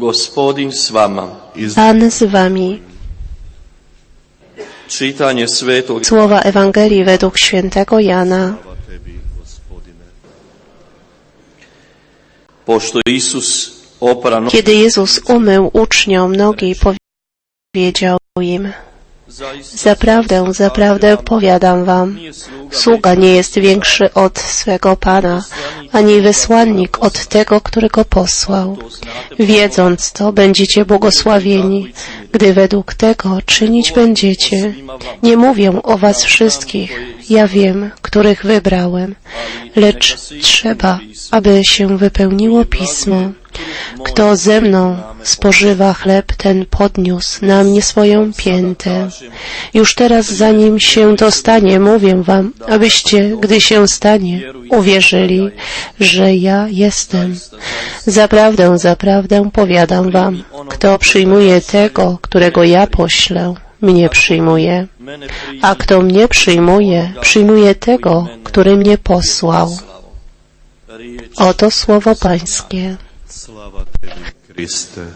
Gospodin s vama. Pan z wami. Čitanje svetog Słowa Ewangelii według świętego Jana. Kiedy Jezus umył uczniom nogi, powiedział im, Zaprawdę, zaprawdę powiadam wam, sługa nie jest większy od swego Pana, ani wysłannik od tego, który go posłał. Wiedząc to, będziecie błogosławieni, gdy według tego czynić będziecie. Nie mówię o was wszystkich, ja wiem, których wybrałem, lecz trzeba, aby się wypełniło Pismo. Kto ze mną spożywa chleb, ten podniósł na mnie swoją piętę. Już teraz, zanim się to stanie, mówię wam, abyście, gdy się stanie, uwierzyli, że ja jestem. Zaprawdę, zaprawdę powiadam wam, kto przyjmuje tego, którego ja poślę, mnie przyjmuje, a kto mnie przyjmuje, przyjmuje tego, który mnie posłał. Oto słowo Pańskie. Slava tebi Kriste.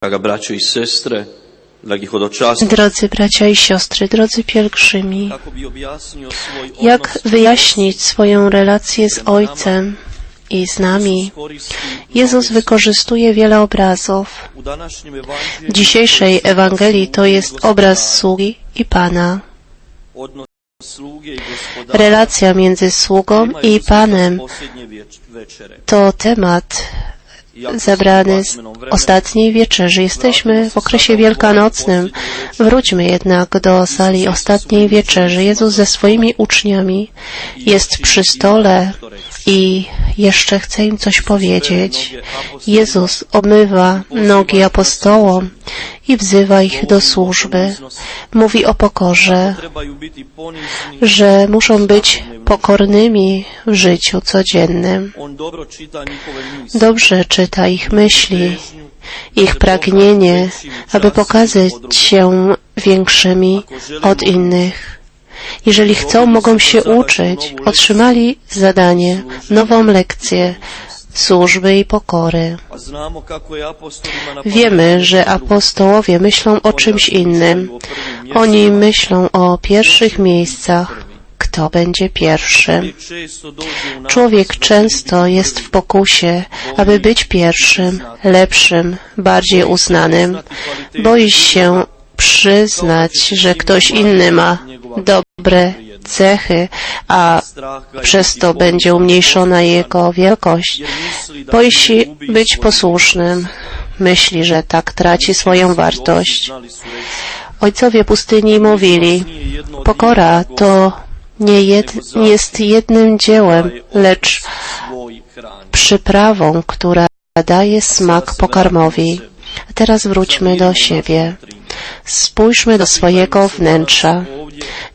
Draga braćo i sestre, dragi hodočasnici, Drodzy bracia i siostry, drodzy pielgrzymi, svoj jak wyjaśnić swoją relację z Ojcem i z nami? Jezus wykorzystuje wiele obrazów. W dzisiejszej Ewangelii to jest obraz sługi i Pana. Relacja między sługą i Panem to temat zebrany z ostatniej wieczerzy. Jesteśmy w okresie wielkanocnym. Wróćmy jednak do sali ostatniej wieczerzy. Jezus ze swoimi uczniami jest przy stole i jeszcze chce im coś powiedzieć. Jezus obmywa nogi apostołom i wzywa ich do służby. Mówi o pokorze, że muszą być pokornymi w życiu codziennym. Dobrze czyta ich myśli, ich pragnienie, aby pokazać się większymi od innych. Jeżeli chcą, mogą się uczyć. Otrzymali zadanie, nową lekcję służby i pokory. Wiemy, że apostołowie myślą o czymś innym. Oni myślą o pierwszych miejscach. Kto będzie pierwszy? Człowiek często jest w pokusie, aby być pierwszym, lepszym, bardziej uznanym. Boi się przyznać, że ktoś inny ma dobre cechy, a przez to będzie umniejszona jego wielkość. Boi się być posłusznym. Myśli, że tak traci swoją wartość. Ojcowie pustyni mówili, pokora to nie, jed, jest jednym dziełem, lecz przyprawą, która daje smak pokarmowi. Teraz wróćmy do siebie. Spójrzmy do swojego wnętrza.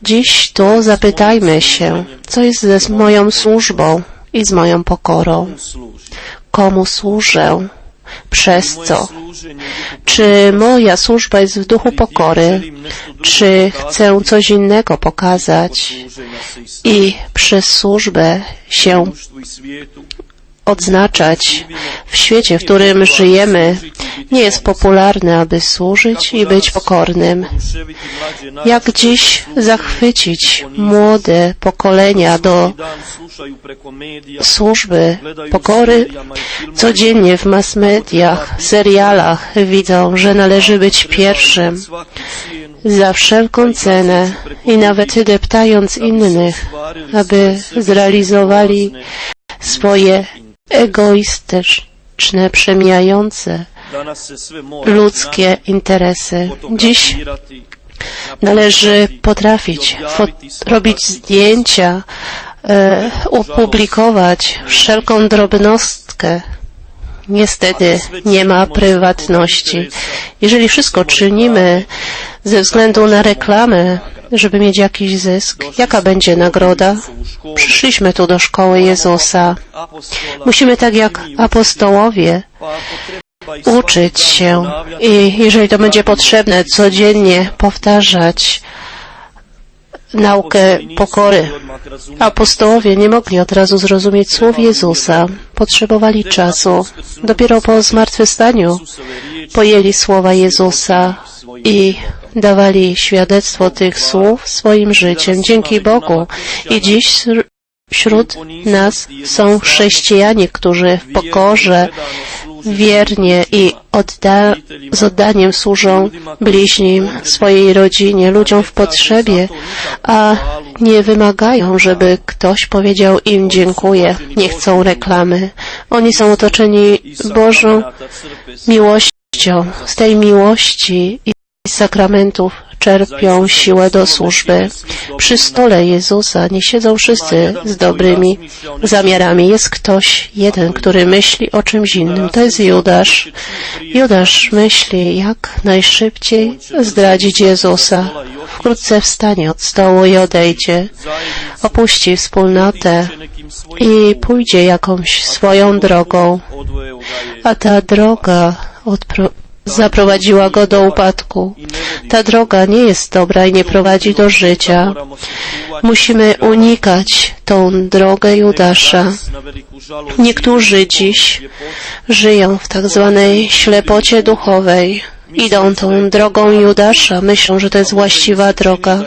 Dziś tu zapytajmy się, co jest ze moją służbą i z moją pokorą. Komu służę? Przez co? Czy moja służba jest w duchu pokory? Czy chcę coś innego pokazać i przez służbę się odznaczać w świecie, w którym żyjemy, nie jest popularne, aby służyć i być pokornym. Jak dziś zachwycić młode pokolenia do służby pokory? Codziennie w mass mediach, serialach widzą, że należy być pierwszym za wszelką cenę i nawet deptając innych, aby zrealizowali swoje egoistyczne, przemijające ludzkie interesy. Dziś należy potrafić robić zdjęcia, e, opublikować wszelką drobnostkę. Niestety nie ma prywatności. Jeżeli wszystko czynimy ze względu na reklamę, żeby mieć jakiś zysk, jaka będzie nagroda? Przyszliśmy tu do szkoły Jezusa. Musimy tak jak apostołowie uczyć się i jeżeli to będzie potrzebne, codziennie powtarzać naukę pokory. Apostołowie nie mogli od razu zrozumieć słów Jezusa. Potrzebowali czasu. Dopiero po zmartwychwstaniu pojęli słowa Jezusa i dawali świadectwo tych słów swoim życiem. Dzięki Bogu i dziś wśród nas są chrześcijanie, którzy w pokorze wiernie i odda z oddaniem służą bliźnim, swojej rodzinie, ludziom w potrzebie, a nie wymagają, żeby ktoś powiedział im dziękuję. Nie chcą reklamy. Oni są otoczeni Bożą miłością. Z tej miłości sakramentów czerpią siłę do służby. Przy stole Jezusa nie siedzą wszyscy z dobrymi zamiarami. Jest ktoś jeden, który myśli o czymś innym. To jest Judasz. Judasz myśli, jak najszybciej zdradzić Jezusa. Wkrótce wstanie od stołu i odejdzie. Opuści wspólnotę i pójdzie jakąś swoją drogą. A ta droga odpro- zaprowadziła go do upadku. Ta droga nie jest dobra i nie prowadzi do życia. Musimy unikać tą drogę Judasza. Niektórzy dziś żyją w tak zwanej ślepocie duchowej. Idą tą drogą Judasza, myślą, że to jest właściwa droga.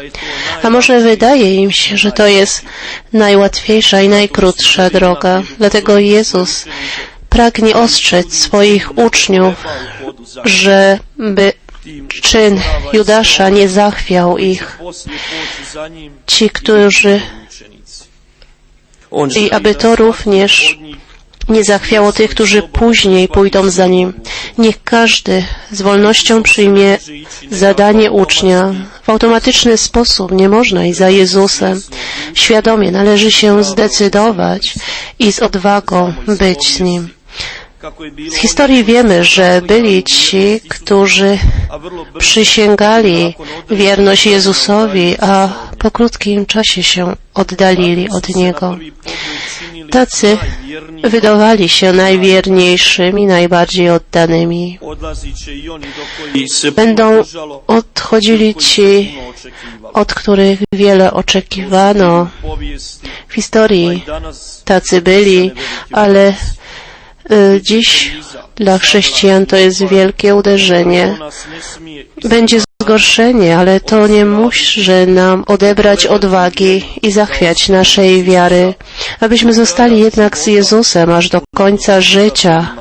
A może wydaje im się, że to jest najłatwiejsza i najkrótsza droga. Dlatego Jezus pragnie ostrzec swoich uczniów, żeby czyn Judasza nie zachwiał ich. Ci, którzy i aby to również nie zachwiało tych, którzy później pójdą za nim. Niech każdy z wolnością przyjmie zadanie ucznia. W automatyczny sposób nie można iść za Jezusem. Świadomie należy się zdecydować i z odwagą być z Nim. Z historii wiemy, że byli ci, którzy przysięgali wierność Jezusowi, a po krótkim czasie się oddalili od Niego. Tacy wydawali się najwierniejszymi, najbardziej oddanymi. Będą odchodzili ci, od których wiele oczekiwano. W historii tacy byli, ale Dziś dla chrześcijan to jest wielkie uderzenie. Będzie zgorszenie, ale to nie może nam odebrać odwagi i zachwiać naszej wiary, abyśmy zostali jednak z Jezusem aż do końca życia,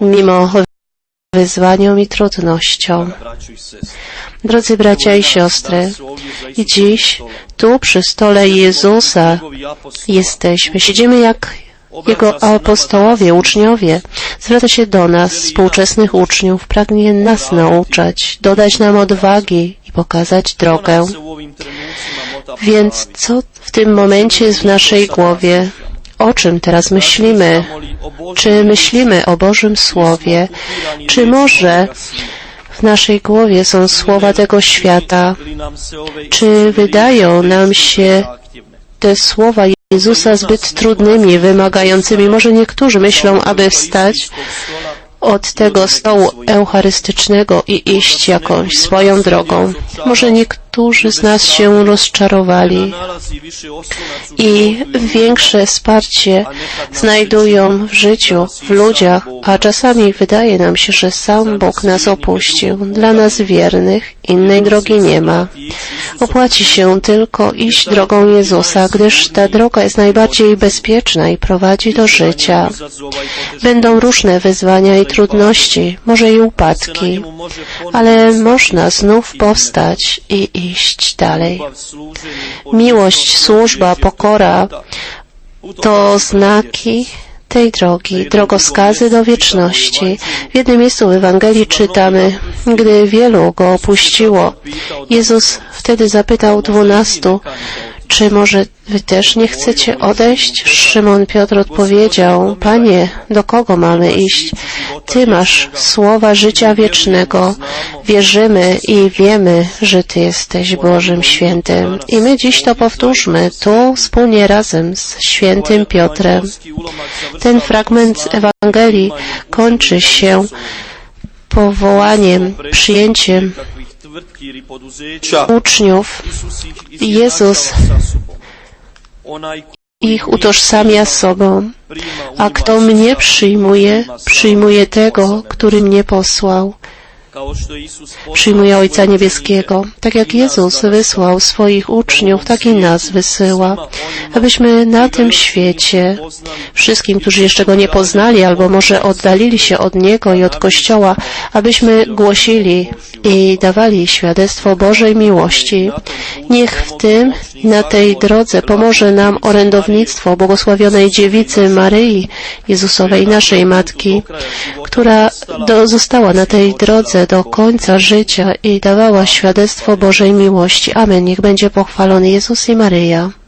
mimo wyzwaniom i trudnościom. Drodzy bracia i siostry, i dziś tu przy stole Jezusa jesteśmy. Siedzimy jak jego apostołowie, uczniowie, zwraca się do nas, współczesnych uczniów, pragnie nas nauczać, dodać nam odwagi i pokazać drogę. Więc co w tym momencie jest w naszej głowie? O czym teraz myślimy? Czy myślimy o Bożym Słowie? Czy może w naszej głowie są słowa tego świata? Czy wydają nam się te słowa Jezusa zbyt trudnymi, wymagającymi. Może niektórzy myślą, aby wstać od tego stołu eucharystycznego i iść jakąś swoją drogą. Może niektórzy z nas się rozczarowali i większe wsparcie znajdują w życiu, w ludziach, a czasami wydaje nam się, że sam Bóg nas opuścił. Dla nas wiernych innej drogi nie ma. Opłaci się tylko iść drogą Jezusa, gdyż ta droga jest najbardziej bezpieczna i prowadzi do życia. Będą różne wyzwania i trudności, może i upadki, ale można znów powstać i iść dalej. Miłość, służba, pokora to znaki tej drogi, drogowskazy do wieczności. W jednym miejscu w Ewangelii czytamy, gdy wielu go opuściło, Jezus wtedy zapytał dwunastu, czy może wy też nie chcecie odejść? Szymon Piotr odpowiedział, Panie, do kogo mamy iść? Ty masz słowa życia wiecznego. Wierzymy i wiemy, że Ty jesteś Bożym Świętym. I my dziś to powtórzmy, tu wspólnie razem z Świętym Piotrem. Ten fragment z Ewangelii kończy się powołaniem, przyjęciem uczniów. Jezus Ich utożsamia z sobą. A kto mnie przyjmuje, przyjmuje tego, który mnie posłał. Przyjmuje Ojca Niebieskiego. Tak jak Jezus wysłał swoich uczniów, tak i nas wysyła, abyśmy na tym świecie wszystkim, którzy jeszcze Go nie poznali albo może oddalili się od Niego i od Kościoła, abyśmy głosili i dawali świadectwo Bożej miłości. Niech w tym, na tej drodze pomoże nam orędownictwo błogosławionej dziewicy Maryi Jezusowej, naszej Matki, która do, została na tej drodze do końca życia i dawała świadectwo Bożej miłości. Amen. Niech będzie pochwalony Jezus i Maryja.